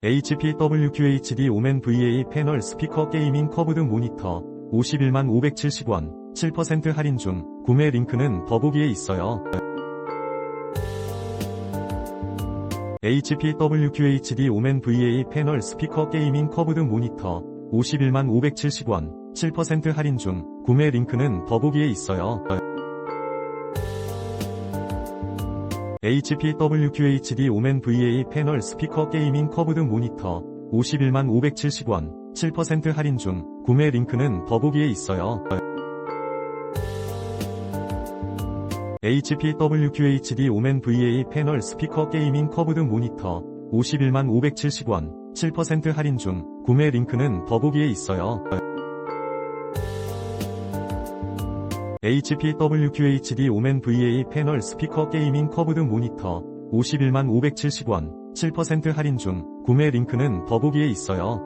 HP WQHD 오멘 VA 패널 스피커 게이밍 커브드 모니터 51만 570원 7% 할인 중 구매 링크는 더보기에 있어요. HP WQHD 오멘 VA 패널 스피커 게이밍 커브드 모니터 51만 570원 7% 할인 중 구매 링크는 더보기에 있어요. HP WQHD 오멘 VA 패널 스피커 게이밍 커브드 모니터 51만 570원 7% 할인 중 구매 링크는 더보기에 있어요. HP WQHD 오멘 VA 패널 스피커 게이밍 커브드 모니터 51만 570원 7% 할인 중 구매 링크는 더보기에 있어요. HP WQHD 오멘 VA 패널 스피커 게이밍 커브드 모니터 51만 570원 7% 할인 중 구매 링크는 더보기에 있어요.